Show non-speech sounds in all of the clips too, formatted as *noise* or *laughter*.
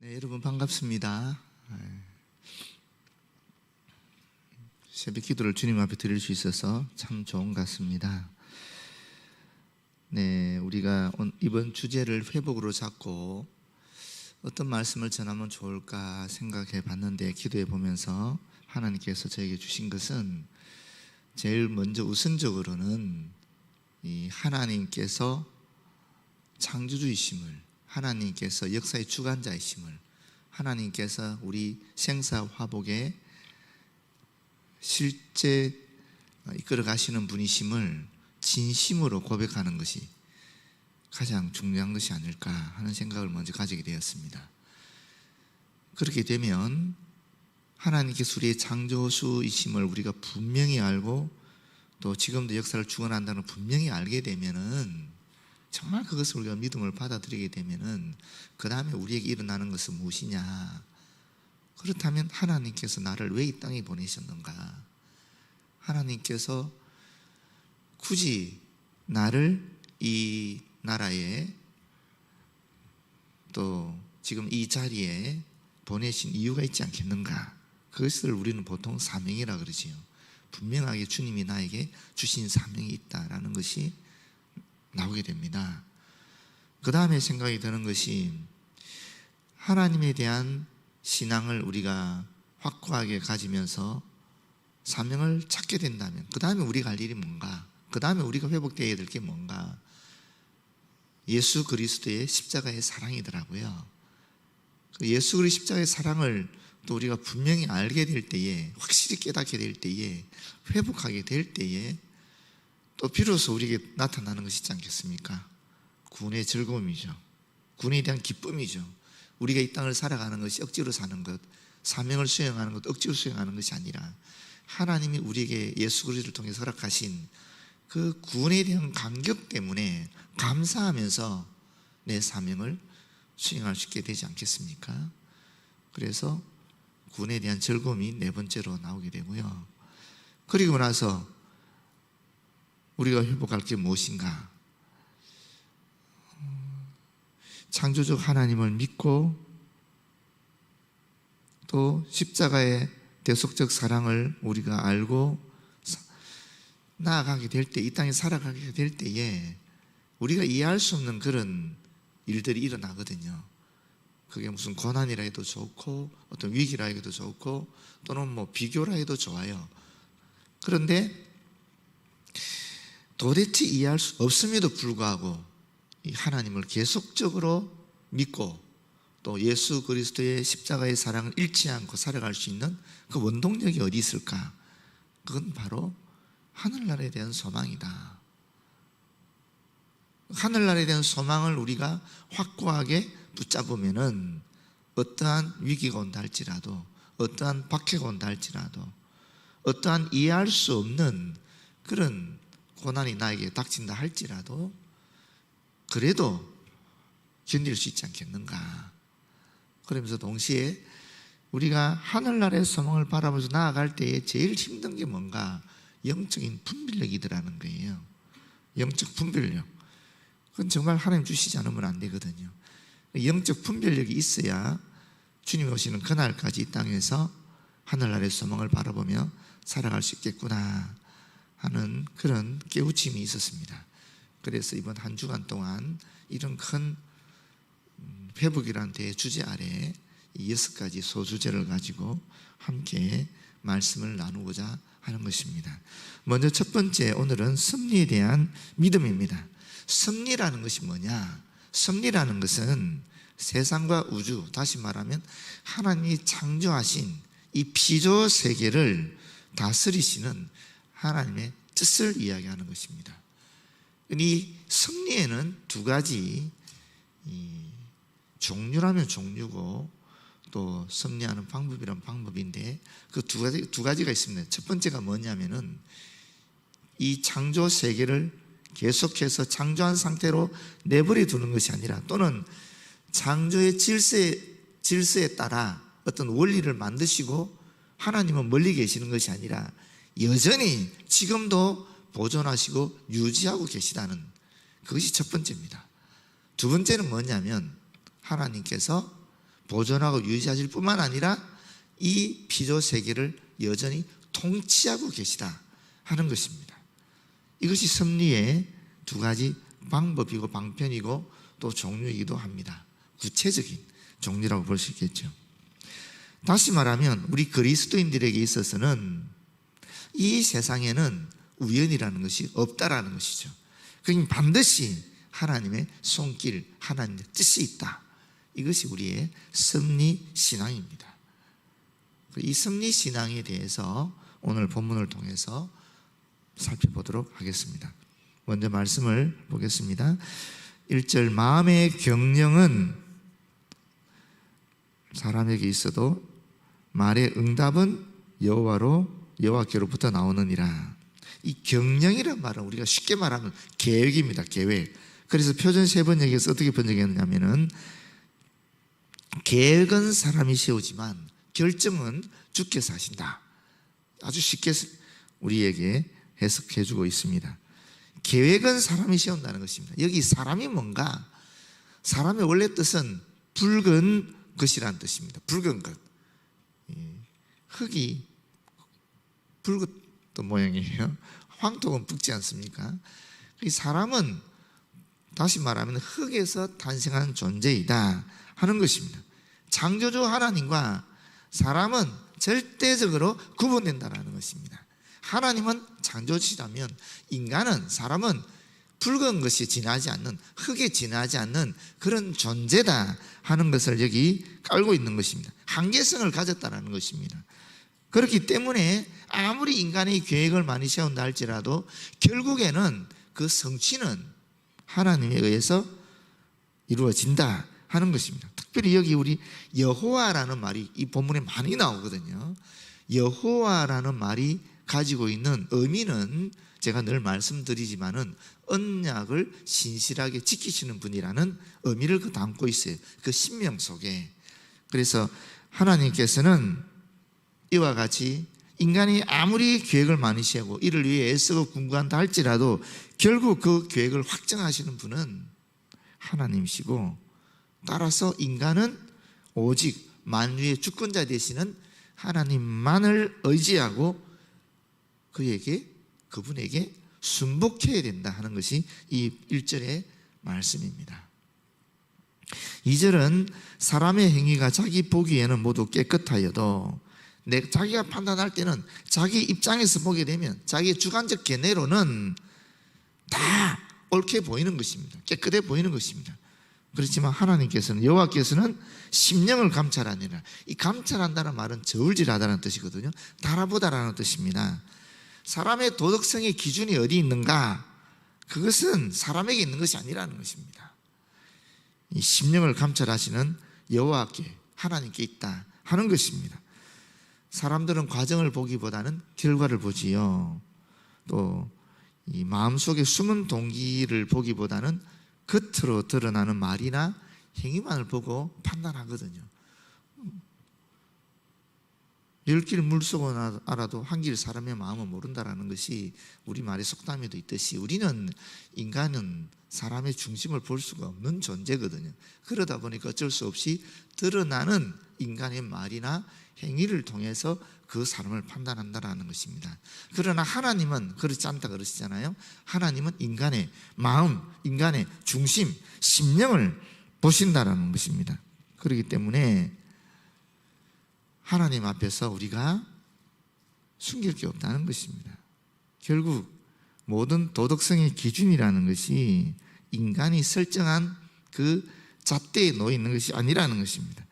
네, 여러분 반갑습니다. 네. 새벽 기도를 주님 앞에 드릴 수 있어서 참 좋은 것 같습니다. 네, 우리가 온- 이번 주제를 회복으로 잡고 어떤 말씀을 전하면 좋을까 생각해 봤는데 기도해 보면서 하나님께서 저에게 주신 것은 제일 먼저 우선적으로는 이 하나님께서 창조주이심을 하나님께서 역사의 주관자이심을 하나님께서 우리 생사 화복에 실제 이끌어 가시는 분이심을 진심으로 고백하는 것이 가장 중요한 것이 아닐까 하는 생각을 먼저 가지게 되었습니다. 그렇게 되면 하나님께서 우리의 창조주이심을 우리가 분명히 알고 또 지금도 역사를 주관한다는 걸 분명히 알게 되면은 정말 그것을 우리가 믿음을 받아들이게 되면은 그 다음에 우리에게 일어나는 것은 무엇이냐? 그렇다면 하나님께서 나를 왜 이 땅에 보내셨는가? 하나님께서 굳이 나를 이 나라에 또 지금 이 자리에 보내신 이유가 있지 않겠는가? 그것을 우리는 보통 사명이라 그러지요. 분명하게 주님이 나에게 주신 사명이 있다라는 것이 나오게 됩니다. 그 다음에 생각이 드는 것이 하나님에 대한 신앙을 우리가 확고하게 가지면서 사명을 찾게 된다면 그 다음에 우리가 할 일이 뭔가 그 다음에 우리가 회복되어야 될 게 뭔가 예수 그리스도의 십자가의 사랑이더라고요. 그 예수 그리스도의 십자가의 사랑을 또 우리가 분명히 알게 될 때에 확실히 깨닫게 될 때에 회복하게 될 때에 또 비로소 우리에게 나타나는 것이 있지 않겠습니까? 군의 즐거움이죠. 군에 대한 기쁨이죠. 우리가 이 땅을 살아가는 것이 억지로 사는 것, 사명을 수행하는 것, 억지로 수행하는 것이 아니라 하나님이 우리에게 예수 그리스도를 통해 허락하신 그 구원에 대한 감격 때문에 감사하면서 내 사명을 수행할 수 있게 되지 않겠습니까? 그래서 구원에 대한 즐거움이 네 번째로 나오게 되고요. 그리고 나서 우리가 회복할 게 무엇인가? 창조적 하나님을 믿고 또 십자가의 대속적 사랑을 우리가 알고 사- 나아가게 될 때, 이 땅에 살아가게 될 때에 우리가 이해할 수 없는 그런 일들이 일어나거든요. 그게 무슨 고난이라 해도 좋고 어떤 위기라 해도 좋고 또는 뭐 비교라 해도 좋아요. 그런데 도대체 이해할 수 없음에도 불구하고 이 하나님을 계속적으로 믿고 또 예수 그리스도의 십자가의 사랑을 잃지 않고 살아갈 수 있는 그 원동력이 어디 있을까? 그건 바로 하늘나라에 대한 소망이다. 하늘나라에 대한 소망을 우리가 확고하게 붙잡으면은 어떠한 위기가 온다 할지라도 어떠한 박해가 온다 할지라도 어떠한 이해할 수 없는 그런 고난이 나에게 닥친다 할지라도 그래도 견딜 수 있지 않겠는가. 그러면서 동시에 우리가 하늘나라의 소망을 바라보면서 나아갈 때에 제일 힘든 게 뭔가 영적인 분별력이더라는 거예요. 영적 분별력. 그건 정말 하나님 주시지 않으면 안 되거든요. 영적 분별력이 있어야 주님 오시는 그날까지 이 땅에서 하늘나라의 소망을 바라보며 살아갈 수 있겠구나 하는 그런 깨우침이 있었습니다. 그래서 이번 한 주간 동안 이런 큰 음, 회복이라는 대주제 아래 이 여섯 가지 소주제를 가지고 함께 말씀을 나누고자 하는 것입니다. 먼저 첫 번째 오늘은 섭리에 대한 믿음입니다. 섭리라는 것이 뭐냐? 섭리라는 것은 세상과 우주, 다시 말하면 하나님이 창조하신 이 피조 세계를 다스리시는 하나님의 뜻을 이야기하는 것입니다. 이 섭리에는 두 가지 이 종류라면 종류고 또 섭리하는 방법이란 방법인데 그 두 가지 두 가지가 있습니다. 첫 번째가 뭐냐면은 이 창조 세계를 계속해서 창조한 상태로 내버려 두는 것이 아니라 또는 창조의 질서에, 질서에 따라 어떤 원리를 만드시고 하나님은 멀리 계시는 것이 아니라 여전히 지금도 보존하시고 유지하고 계시다는 그것이 첫 번째입니다. 두 번째는 뭐냐면 하나님께서 보존하고 유지하실 뿐만 아니라 이 피조 세계를 여전히 통치하고 계시다 하는 것입니다. 이것이 섭리의 두 가지 방법이고 방편이고 또 종류이기도 합니다. 구체적인 종류라고 볼 수 있겠죠. 다시 말하면 우리 그리스도인들에게 있어서는 이 세상에는 우연이라는 것이 없다라는 것이죠. 그러니 반드시 하나님의 손길, 하나님의 뜻이 있다. 이것이 우리의 섭리 신앙입니다. 이 섭리 신앙에 대해서 오늘 본문을 통해서 살펴보도록 하겠습니다. 먼저 말씀을 보겠습니다. 1절 마음의 경영은 사람에게 있어도 말의 응답은 여호와로 여호와께로부터 나오느니라. 이 경영이란 말은 우리가 쉽게 말하면 계획입니다. 계획. 그래서 표준 세 번역에서 어떻게 번역했냐면은 계획은 사람이 세우지만 결정은 주께서 하신다. 아주 쉽게 우리에게 해석해 주고 있습니다. 계획은 사람이 세운다는 것입니다. 여기 사람이 뭔가 사람의 원래 뜻은 붉은 것이라는 뜻입니다. 붉은 것. 흙이 붉었던 모양이에요. *laughs* 황토는 붉지 않습니까? 이 사람은 다시 말하면 흙에서 탄생한 존재이다 하는 것입니다. 창조주 하나님과 사람은 절대적으로 구분된다는 것입니다. 하나님은 창조주시다면 인간은 사람은 붉은 것이 지나지 않는 흙에 지나지 않는 그런 존재다 하는 것을 여기 깔고 있는 것입니다. 한계성을 가졌다는 것입니다. 그렇기 때문에 아무리 인간의 계획을 많이 세운다 할지라도 결국에는 그 성취는 하나님에 의해서 이루어진다 하는 것입니다. 특별히 여기 우리 여호와라는 말이 이 본문에 많이 나오거든요. 여호와라는 말이 가지고 있는 의미는 제가 늘 말씀드리지만은 언약을 신실하게 지키시는 분이라는 의미를 그 담고 있어요. 그 신명 속에. 그래서 하나님께서는 이와 같이 인간이 아무리 계획을 많이 세우고 이를 위해 애쓰고 궁구한다 할지라도 결국 그 계획을 확정하시는 분은 하나님이시고 따라서 인간은 오직 만유의 주권자 되시는 하나님만을 의지하고 그에게 그분에게 순복해야 된다 하는 것이 이 1절의 말씀입니다. 2절은 사람의 행위가 자기 보기에는 모두 깨끗하여도 내 자기가 판단할 때는 자기 입장에서 보게 되면 자기의 주관적 견해로는 다 옳게 보이는 것입니다. 깨끗해 보이는 것입니다. 그렇지만 하나님께서는 여호와께서는 심령을 감찰하니라. 이 감찰한다는 말은 저울질하다는 뜻이거든요. 달아보다라는 뜻입니다. 사람의 도덕성의 기준이 어디 있는가? 그것은 사람에게 있는 것이 아니라는 것입니다. 이 심령을 감찰하시는 여호와께 하나님께 있다 하는 것입니다. 사람들은 과정을 보기보다는 결과를 보지요. 또 이 마음속에 숨은 동기를 보기보다는 겉으로 드러나는 말이나 행위만을 보고 판단하거든요. 열길 물속은 알아도 한 길 사람의 마음은 모른다라는 것이 우리 말의 속담에도 있듯이 우리는 인간은 사람의 중심을 볼 수가 없는 존재거든요. 그러다 보니까 어쩔 수 없이 드러나는 인간의 말이나 행위를 통해서 그 사람을 판단한다라는 것입니다. 그러나 하나님은 그렇지 않다 그러시잖아요. 하나님은 인간의 마음, 인간의 중심, 심령을 보신다라는 것입니다. 그렇기 때문에 하나님 앞에서 우리가 숨길 게 없다는 것입니다. 결국 모든 도덕성의 기준이라는 것이 인간이 설정한 그 잣대에 놓여 있는 것이 아니라는 것입니다.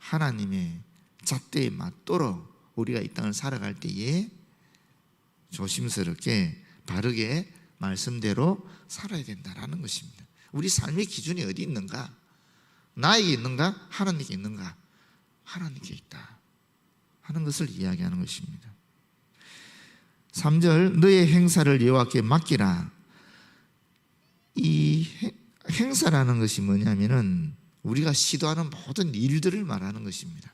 하나님의 잣대에 맞도록 우리가 이 땅을 살아갈 때에 조심스럽게 바르게 말씀대로 살아야 된다라는 것입니다. 우리 삶의 기준이 어디 있는가? 나에게 있는가? 하나님께 있는가? 하나님께 있다. 하는 것을 이야기하는 것입니다. 3절 너의 행사를 여호와께 맡기라. 이 행사라는 것이 뭐냐면은 우리가 시도하는 모든 일들을 말하는 것입니다.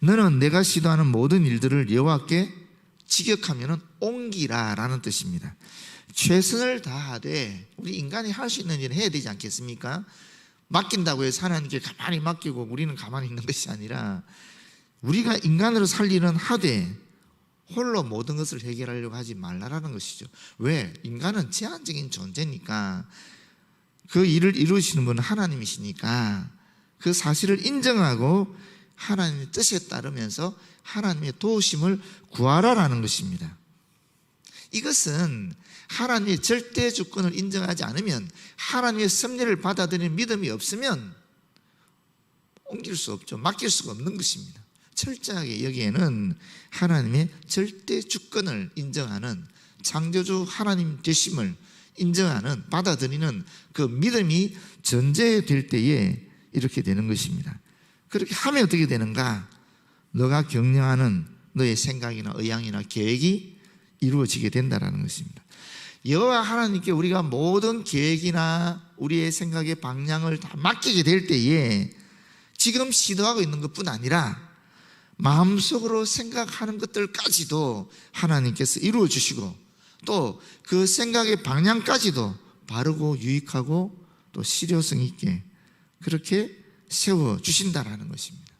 너는 내가 시도하는 모든 일들을 여호와께 지격하면은 옮기라라는 뜻입니다. 최선을 다하되 우리 인간이 할 수 있는 일을 해야 되지 않겠습니까? 맡긴다고 해서 하나님께 가만히 맡기고 우리는 가만히 있는 것이 아니라 우리가 인간으로 살리는 하되 홀로 모든 것을 해결하려고 하지 말라라는 것이죠. 왜? 인간은 제한적인 존재니까 그 일을 이루시는 분은 하나님이시니까 그 사실을 인정하고 하나님의 뜻에 따르면서 하나님의 도우심을 구하라라는 것입니다. 이것은 하나님의 절대 주권을 인정하지 않으면 하나님의 섭리를 받아들이는 믿음이 없으면 옮길 수 없죠. 맡길 수가 없는 것입니다. 철저하게 여기에는 하나님의 절대 주권을 인정하는 창조주 하나님 되심을 인정하는 받아들이는 그 믿음이 전제될 때에 이렇게 되는 것입니다. 그렇게 하면 어떻게 되는가? 너가 경영하는 너의 생각이나 의향이나 계획이 이루어지게 된다라는 것입니다. 여호와 하나님께 우리가 모든 계획이나 우리의 생각의 방향을 다 맡기게 될 때에 지금 시도하고 있는 것뿐 아니라 마음속으로 생각하는 것들까지도 하나님께서 이루어 주시고 또 그 생각의 방향까지도 바르고 유익하고 또 실효성 있게 그렇게 세워 주신다라는 것입니다.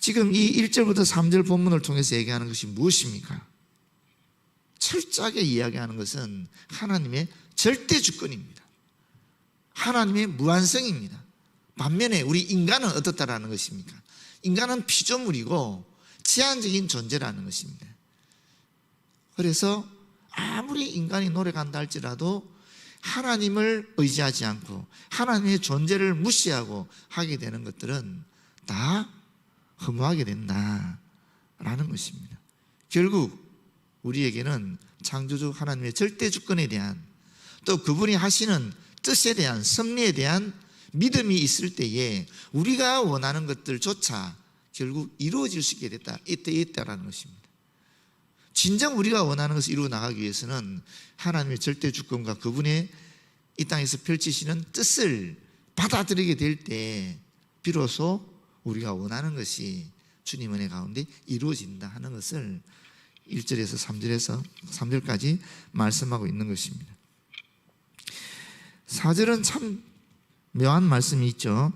지금 이 1절부터 3절 본문을 통해서 얘기하는 것이 무엇입니까? 철저하게 이야기하는 것은 하나님의 절대 주권입니다. 하나님의 무한성입니다. 반면에 우리 인간은 어떻다라는 것입니까? 인간은 피조물이고 제한적인 존재라는 것입니다. 그래서 아무리 인간이 노력한다 할지라도 하나님을 의지하지 않고 하나님의 존재를 무시하고 하게 되는 것들은 다 허무하게 된다라는 것입니다. 결국 우리에게는 창조주 하나님의 절대 주권에 대한 또 그분이 하시는 뜻에 대한 섭리에 대한 믿음이 있을 때에 우리가 원하는 것들조차 결국 이루어질 수 있게 됐다. 이때 있다라는 것입니다. 진정 우리가 원하는 것을 이루어 나가기 위해서는 하나님의 절대 주권과 그분의 이 땅에서 펼치시는 뜻을 받아들이게 될 때 비로소 우리가 원하는 것이 주님 은혜 가운데 이루어진다 하는 것을 1절에서 3절에서 3절까지 말씀하고 있는 것입니다. 4절은 참 묘한 말씀이 있죠.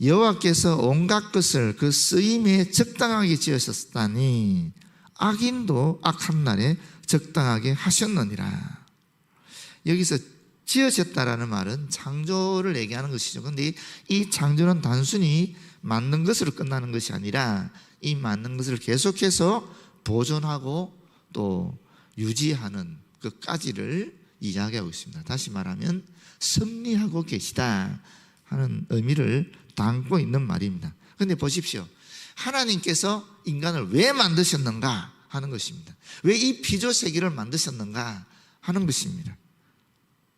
여호와께서 온갖 것을 그 쓰임에 적당하게 지으셨다니 악인도 악한 날에 적당하게 하셨느니라. 여기서 지으셨다라는 말은 창조를 얘기하는 것이죠. 근데 이 창조는 단순히 만든 것으로 끝나는 것이 아니라 이 만든 것을 계속해서 보존하고 또 유지하는 그까지를 이야기하고 있습니다. 다시 말하면 섭리하고 계시다 하는 의미를 담고 있는 말입니다. 근데 보십시오. 하나님께서 인간을 왜 만드셨는가 하는 것입니다. 왜 이 피조 세계를 만드셨는가 하는 것입니다.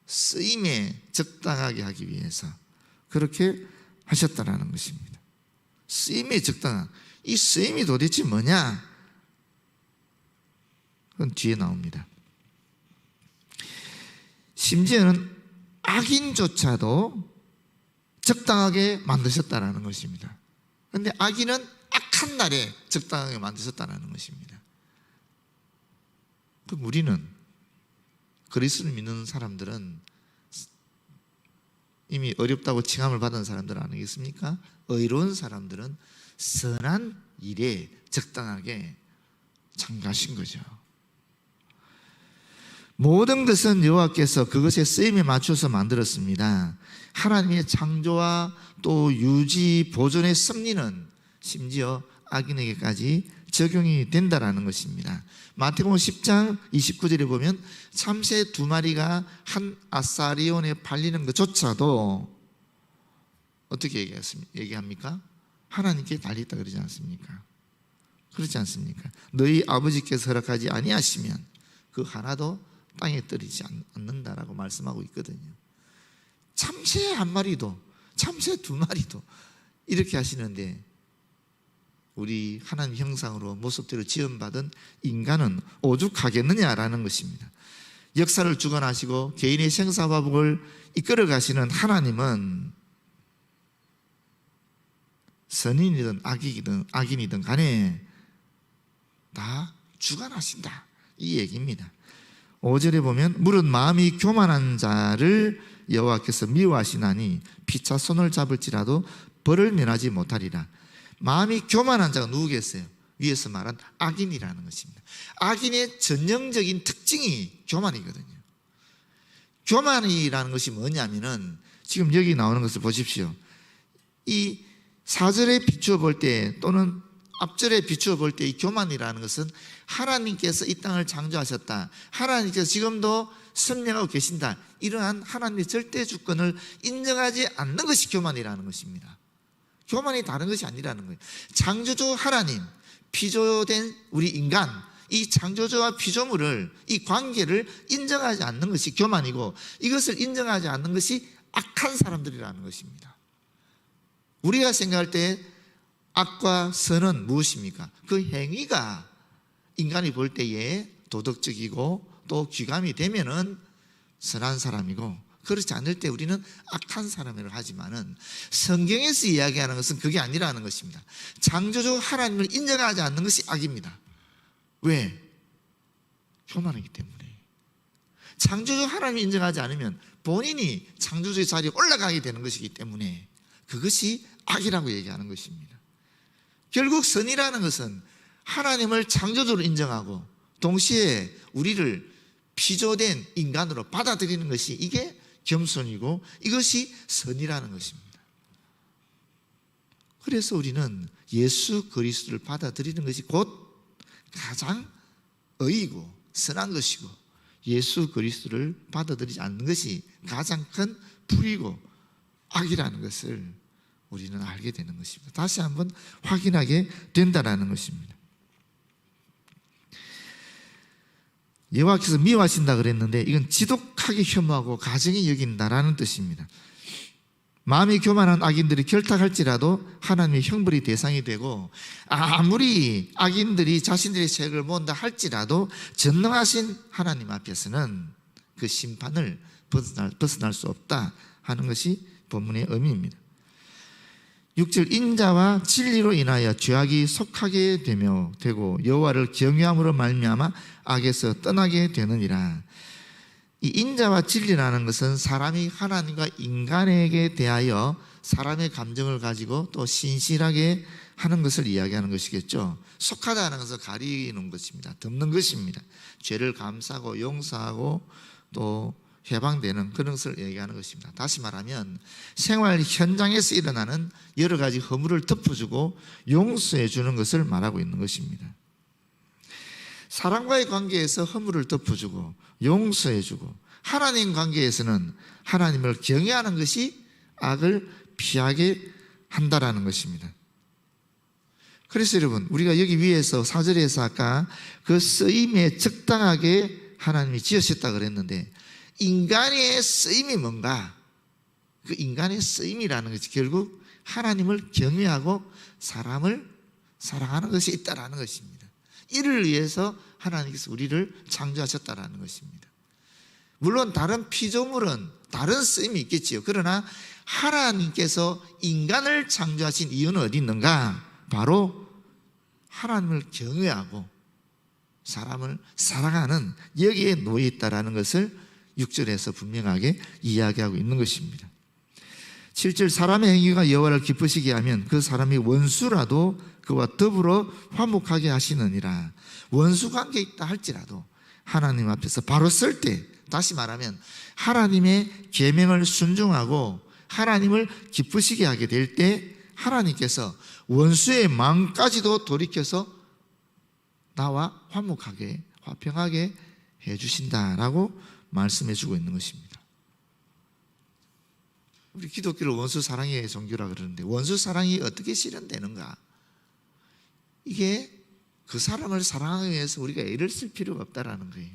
쓰임에 적당하게 하기 위해서 그렇게 하셨다라는 것입니다. 쓰임에 적당한 이 쓰임이 도대체 뭐냐? 그건 뒤에 나옵니다. 심지어는 악인조차도 적당하게 만드셨다라는 것입니다. 그런데 악인은 악한 날에 적당하게 만드셨다는 것입니다. 그럼 우리는 그리스도를 믿는 사람들은 이미 어렵다고 칭함을 받은 사람들 아니겠습니까? 의로운 사람들은 선한 일에 적당하게 참가하신 거죠. 모든 것은 여호와께서 그것의 쓰임에 맞춰서 만들었습니다. 하나님의 창조와 또 유지 보존의 섭리는 심지어 악인에게까지 적용이 된다라는 것입니다. 마태복음 10장 29절에 보면 참새 두 마리가 한 아사리온에 팔리는 것조차도 어떻게 얘기합니까? 하나님께 달렸다 그러지 않습니까? 그렇지 않습니까? 너희 아버지께서 허락하지 아니하시면 그 하나도 땅에 떨어지지 않는다라고 말씀하고 있거든요. 참새 한 마리도, 참새 두 마리도 이렇게 하시는데 우리 하나님 형상으로 모습대로 지음받은 인간은 오죽하겠느냐라는 것입니다. 역사를 주관하시고 개인의 생사화복을 이끌어 가시는 하나님은 선인이든 악이든 악인이든 간에 다 주관하신다 이 얘기입니다. 5절에 보면 물은 마음이 교만한 자를 여호와께서 미워하시나니 피차 손을 잡을지라도 벌을 면하지 못하리라. 마음이 교만한 자가 누구겠어요? 위에서 말한 악인이라는 것입니다. 악인의 전형적인 특징이 교만이거든요. 교만이라는 것이 뭐냐면은 지금 여기 나오는 것을 보십시오. 이 사절에 비추어 볼 때 또는 앞절에 비추어 볼 때 이 교만이라는 것은 하나님께서 이 땅을 창조하셨다. 하나님께서 지금도 선명하고 계신다. 이러한 하나님의 절대 주권을 인정하지 않는 것이 교만이라는 것입니다. 교만이 다른 것이 아니라는 거예요. 창조주 하나님, 피조된 우리 인간, 이 창조주와 피조물을, 이 관계를 인정하지 않는 것이 교만이고 이것을 인정하지 않는 것이 악한 사람들이라는 것입니다. 우리가 생각할 때 악과 선은 무엇입니까? 그 행위가 인간이 볼 때에 도덕적이고 또 귀감이 되면은 선한 사람이고 그렇지 않을 때 우리는 악한 사람이라고 하지만은 성경에서 이야기하는 것은 그게 아니라는 것입니다. 창조주 하나님을 인정하지 않는 것이 악입니다. 왜? 교만하기 때문에. 창조주 하나님을 인정하지 않으면 본인이 창조주의 자리에 올라가게 되는 것이기 때문에 그것이 악이라고 얘기하는 것입니다. 결국 선이라는 것은 하나님을 창조주로 인정하고 동시에 우리를 피조된 인간으로 받아들이는 것이 이게 겸손이고 이것이 선이라는 것입니다. 그래서 우리는 예수 그리스도를 받아들이는 것이 곧 가장 의이고 선한 것이고 예수 그리스도를 받아들이지 않는 것이 가장 큰 불이고 악이라는 것을 우리는 알게 되는 것입니다. 다시 한번 확인하게 된다라는 것입니다. 여호와께서 미워하신다 그랬는데 이건 지독하게 혐오하고 가정이 여긴다라는 뜻입니다. 마음이 교만한 악인들이 결탁할지라도 하나님의 형벌이 대상이 되고 아무리 악인들이 자신들의 죄를 모은다 할지라도 전능하신 하나님 앞에서는 그 심판을 벗어날, 벗어날 수 없다 하는 것이 본문의 의미입니다. 6절 인자와 진리로 인하여 죄악이 속하게 되며 되고 여호와를 경외함으로 말미암아 악에서 떠나게 되느니라. 이 인자와 진리라는 것은 사람이 하나님과 인간에게 대하여 사람의 감정을 가지고 또 신실하게 하는 것을 이야기하는 것이겠죠. 속하다는 것을 가리는 것입니다. 덮는 것입니다. 죄를 감싸고 용서하고 또 해방되는 그런 것을 얘기하는 것입니다. 다시 말하면 생활 현장에서 일어나는 여러 가지 허물을 덮어주고 용서해 주는 것을 말하고 있는 것입니다. 사람과의 관계에서 허물을 덮어주고 용서해 주고 하나님 관계에서는 하나님을 경외하는 것이 악을 피하게 한다라는 것입니다. 그래서 여러분 우리가 여기 위에서 사절에서 아까 그 쓰임에 적당하게 하나님이 지으셨다 그랬는데 인간의 쓰임이 뭔가 그 인간의 쓰임이라는 것이 결국 하나님을 경외하고 사람을 사랑하는 것이 있다라는 것입니다. 이를 위해서 하나님께서 우리를 창조하셨다라는 것입니다. 물론 다른 피조물은 다른 쓰임이 있겠지요. 그러나 하나님께서 인간을 창조하신 이유는 어디 있는가? 바로 하나님을 경외하고 사람을 사랑하는 여기에 놓여 있다라는 것을 6절에서 분명하게 이야기하고 있는 것입니다. 7절 사람의 행위가 여호와를 기쁘시게 하면 그 사람이 원수라도 그와 더불어 화목하게 하시느니라. 원수 관계 있다 할지라도 하나님 앞에서 바로 쓸 때 다시 말하면 하나님의 계명을 순종하고 하나님을 기쁘시게 하게 될 때 하나님께서 원수의 마음까지도 돌이켜서 나와 화목하게 화평하게 해 주신다라고 말씀해 주고 있는 것입니다. 우리 기독교를 원수 사랑의 종교라 그러는데 원수 사랑이 어떻게 실현되는가? 이게 그 사람을 사랑하기 위해서 우리가 애를 쓸 필요가 없다라는 거예요.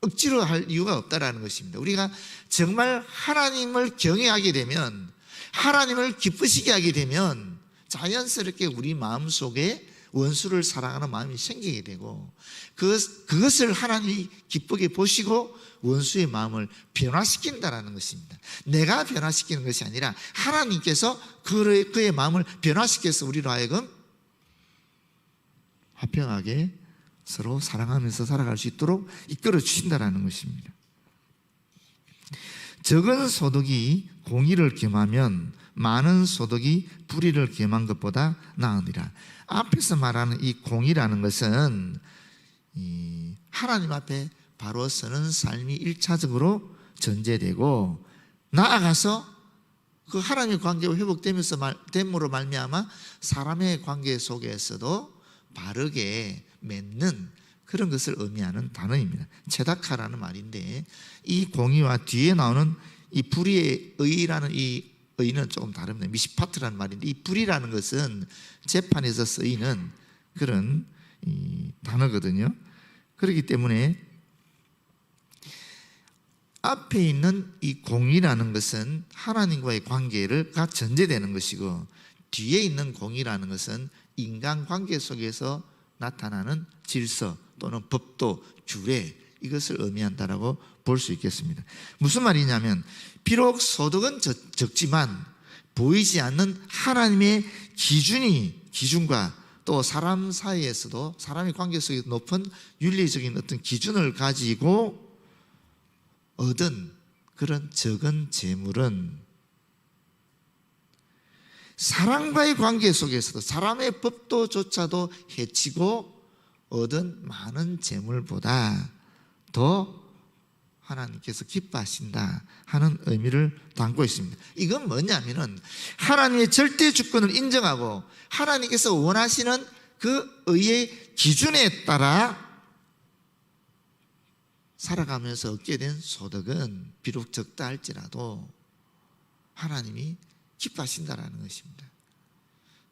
억지로 할 이유가 없다라는 것입니다. 우리가 정말 하나님을 경외하게 되면 하나님을 기쁘시게 하게 되면 자연스럽게 우리 마음 속에 원수를 사랑하는 마음이 생기게 되고 그, 그것을 하나님이 기쁘게 보시고 원수의 마음을 변화시킨다라는 것입니다. 내가 변화시키는 것이 아니라 하나님께서 그의, 그의 마음을 변화시켜서 우리로 하여금 화평하게 서로 사랑하면서 살아갈 수 있도록 이끌어 주신다라는 것입니다. 적은 소득이 공의를 겸하면 많은 소득이 불의를 겸한 것보다 나으니라. 앞에서 말하는 이 공의라는 것은 이 하나님 앞에 바로 서는 삶이 일차적으로 전제되고 나아가서 그 하나님의 관계가 회복되면서 말, 됨으로 말미암아 사람의 관계 속에서도 바르게 맺는 그런 것을 의미하는 단어입니다. 체다카라는 말인데 이 공의와 뒤에 나오는 이 불의의 의라는 이 의는 조금 다릅니다. 미시파트라는 말인데 이 불이라는 것은 재판에서 쓰이는 그런 이 단어거든요. 그렇기 때문에 앞에 있는 이 공이라는 것은 하나님과의 관계가 전제되는 것이고 뒤에 있는 공이라는 것은 인간 관계 속에서 나타나는 질서 또는 법도 규례 이것을 의미한다라고 볼 수 있겠습니다. 무슨 말이냐면 비록 소득은 적- 적지만 보이지 않는 하나님의 기준이 기준과 또 사람 사이에서도 사람의 관계 속에 높은 윤리적인 어떤 기준을 가지고 얻은 그런 적은 재물은 사람과의 관계 속에서도 사람의 법도조차도 해치고 얻은 많은 재물보다 더 하나님께서 기뻐하신다 하는 의미를 담고 있습니다. 이건 뭐냐면은 하나님의 절대 주권을 인정하고 하나님께서 원하시는 그 의의 기준에 따라 살아가면서 얻게 된 소득은 비록 적다 할지라도 하나님이 기뻐하신다라는 것입니다.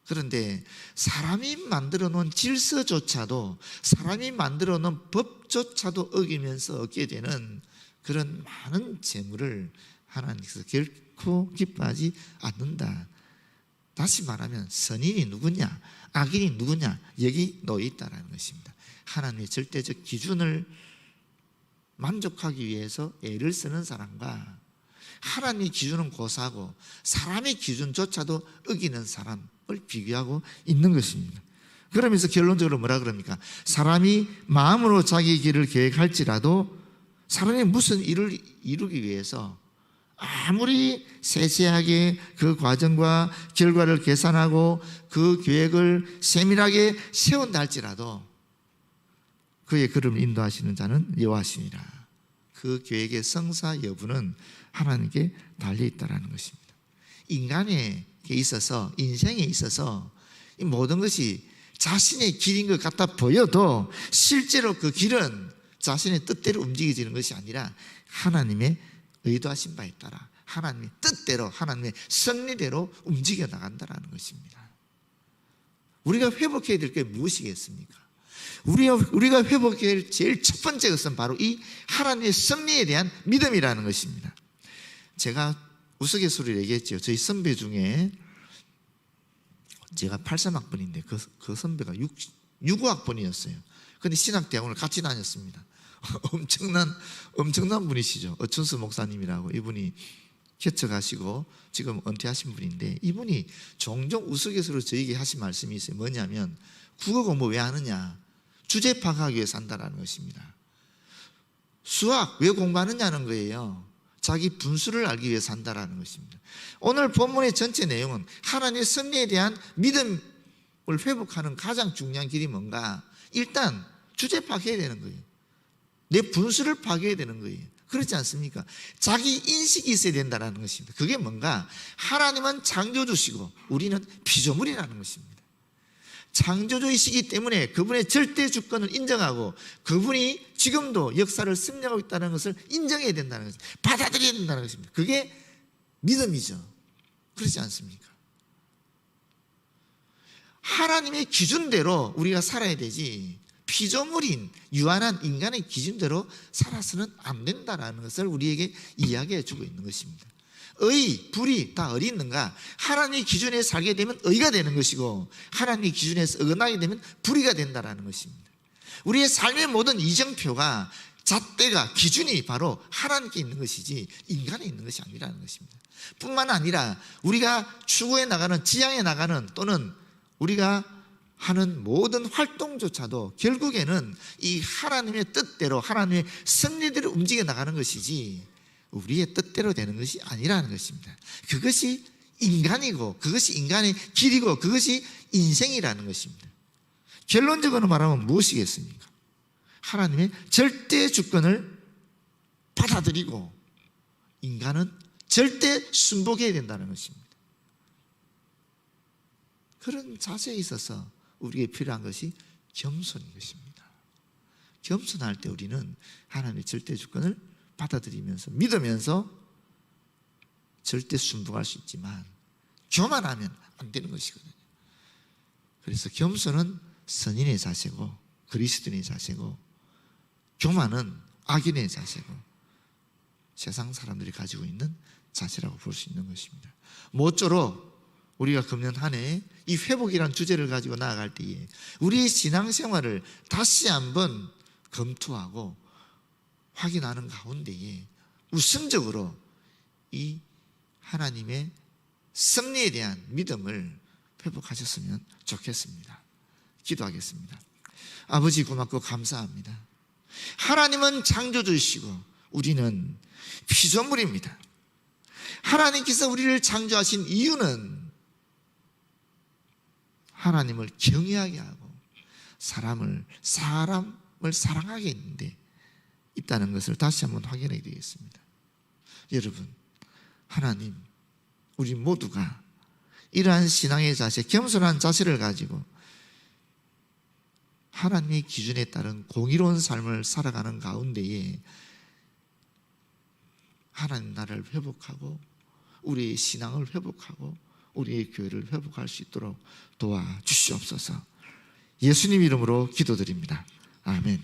그런데 사람이 만들어 놓은 질서조차도 사람이 만들어 놓은 법조차도 어기면서 얻게 되는 그런 많은 재물을 하나님께서 결코 기뻐하지 않는다. 다시 말하면 선인이 누구냐, 악인이 누구냐 여기 놓여 있다라는 것입니다. 하나님의 절대적 기준을 만족하기 위해서 애를 쓰는 사람과 하나님의 기준은 고사하고 사람의 기준조차도 어기는 사람을 비교하고 있는 것입니다. 그러면서 결론적으로 뭐라 그럽니까? 사람이 마음으로 자기 길을 계획할지라도 사람이 무슨 일을 이루기 위해서 아무리 세세하게 그 과정과 결과를 계산하고 그 계획을 세밀하게 세운다 할지라도 그의 걸음을 인도하시는 자는 여호와시니라. 그 계획의 성사 여부는 하나님께 달려 있다라는 것입니다. 인간에 있어서 인생에 있어서 이 모든 것이 자신의 길인 것 같아 보여도 실제로 그 길은 자신의 뜻대로 움직여지는 것이 아니라 하나님의 의도하신 바에 따라 하나님의 뜻대로 하나님의 섭리대로 움직여 나간다라는 것입니다. 우리가 회복해야 될 게 무엇이겠습니까? 우리가, 우리가 회복해야 할 제일 첫 번째 것은 바로 이 하나님의 섭리에 대한 믿음이라는 것입니다. 제가 우스갯소리를 얘기했죠. 저희 선배 중에 제가 83학번인데 그, 그 선배가 6, 65학번이었어요. 근데 신학대학원을 같이 다녔습니다. *laughs* 엄청난, 엄청난 분이시죠. 어춘수 목사님이라고 이분이 개척하시고 지금 은퇴하신 분인데 이분이 종종 우스갯소리로 저에게 하신 말씀이 있어요. 뭐냐면 국어 공부 왜 하느냐? 주제 파악하기 위해서 한다는 것입니다. 수학 왜 공부하느냐는 거예요. 자기 분수를 알기 위해서 한다는 것입니다. 오늘 본문의 전체 내용은 하나님의 섭리에 대한 믿음을 회복하는 가장 중요한 길이 뭔가? 일단 주제 파악해야 되는 거예요. 내 분수를 파악해야 되는 거예요. 그렇지 않습니까? 자기 인식이 있어야 된다는 것입니다. 그게 뭔가? 하나님은 창조주시고 우리는 피조물이라는 것입니다. 창조주이시기 때문에 그분의 절대 주권을 인정하고 그분이 지금도 역사를 승리하고 있다는 것을 인정해야 된다는 것입니다. 받아들여야 된다는 것입니다. 그게 믿음이죠. 그렇지 않습니까? 하나님의 기준대로 우리가 살아야 되지 피조물인 유한한 인간의 기준대로 살아서는 안 된다라는 것을 우리에게 이야기해 주고 있는 것입니다. 의, 불이 다 어디 있는가? 하나님의 기준에 살게 되면 의가 되는 것이고 하나님의 기준에서 어긋나게 되면 불의가 된다라는 것입니다. 우리의 삶의 모든 이정표가 잣대가 기준이 바로 하나님께 있는 것이지 인간에 있는 것이 아니라는 것입니다. 뿐만 아니라 우리가 추구해 나가는 지향해 나가는 또는 우리가 하는 모든 활동조차도 결국에는 이 하나님의 뜻대로 하나님의 섭리대로 움직여 나가는 것이지 우리의 뜻대로 되는 것이 아니라는 것입니다. 그것이 인간이고 그것이 인간의 길이고 그것이 인생이라는 것입니다. 결론적으로 말하면 무엇이겠습니까? 하나님의 절대 주권을 받아들이고 인간은 절대 순복해야 된다는 것입니다. 그런 자세에 있어서 우리에게 필요한 것이 겸손인 것입니다. 겸손할 때 우리는 하나님의 절대 주권을 받아들이면서 믿으면서 절대 순복할 수 있지만 교만하면 안 되는 것이거든요. 그래서 겸손은 선인의 자세고 그리스도인의 자세고 교만은 악인의 자세고 세상 사람들이 가지고 있는 자세라고 볼 수 있는 것입니다. 모쪼록 우리가 금년 한 해이 회복이란 주제를 가지고 나아갈 때에 우리의 신앙생활을 다시 한번 검토하고 확인하는 가운데에 우선적으로 이 하나님의 승리에 대한 믿음을 회복하셨으면 좋겠습니다. 기도하겠습니다. 아버지 고맙고 감사합니다. 하나님은 창조주이시고 우리는 피조물입니다. 하나님께서 우리를 창조하신 이유는 하나님을 경외하게 하고 사람을 사람을 사랑하게 했는데 있다는 것을 다시 한번 확인해야 되겠습니다. 여러분, 하나님, 우리 모두가 이러한 신앙의 자세, 겸손한 자세를 가지고 하나님의 기준에 따른 공의로운 삶을 살아가는 가운데에 하나님 나라를 회복하고 우리의 신앙을 회복하고 우리의 교회를 회복할 수 있도록 도와주시옵소서. 예수님 이름으로 기도드립니다. 아멘.